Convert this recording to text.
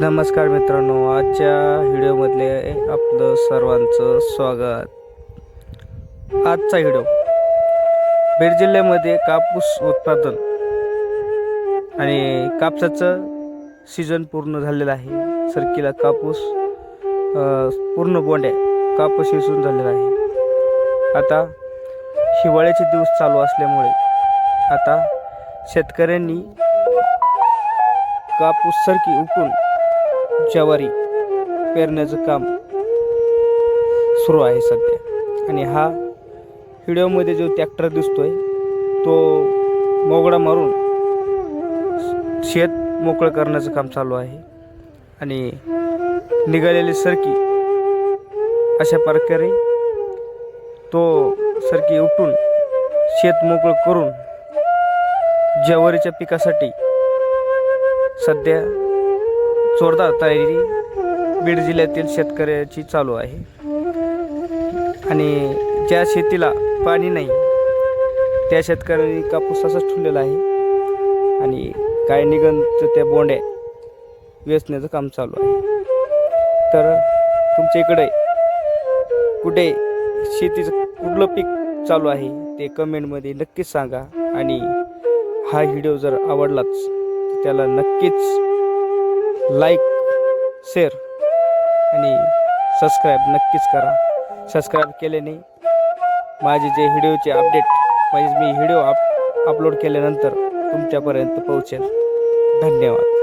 नमस्कार मित्रांनो आजच्या व्हिडिओमधले आपलं सर्वांचं स्वागत. आजचा व्हिडिओ बीड जिल्ह्यामध्ये कापूस उत्पादन आणि कापसाचं सीझन पूर्ण झालेलं आहे. सरकीला कापूस पूर्ण बोंड्या कापूस विसून झालेला आहे. आता हिवाळ्याचे दिवस चालू असल्यामुळे आता शेतकऱ्यांनी कापूस सरकी उकून ज्वारी पेरण्याचं काम सुरू आहे सध्या. आणि हा व्हिडिओमध्ये जो ट्रॅक्टर दिसतोय तो मोगडा मारून शेत मोकळं करण्याचं काम चालू आहे. आणि निघालेली सरकी अशा प्रकारे तो सरकी उठून शेत मोकळं करून ज्वारीच्या पिकासाठी सध्या जोरदार तयारी बीड जिल्ह्यातील शेतकऱ्याची चालू आहे. आणि ज्या शेतीला पाणी नाही त्या शेतकऱ्यांनी कापूस असाच ठेवलेला आहे. आणि काय निगंत त्या बोंड्या वेचण्याचं काम चालू आहे. तर तुमच्या इकडे कुठे शेतीचं कुठलं पीक चालू आहे ते कमेंटमध्ये नक्कीच सांगा. आणि हा व्हिडिओ जर आवडलाच त्याला नक्कीच लाईक शेअर आणि सबस्क्राईब नक्कीच करा. सबस्क्राईब केल्याने माझे जे व्हिडिओचे अपडेट म्हणजे मी व्हिडिओ अप अपलोड केल्यानंतर तुमच्यापर्यंत पोहोचेल. धन्यवाद.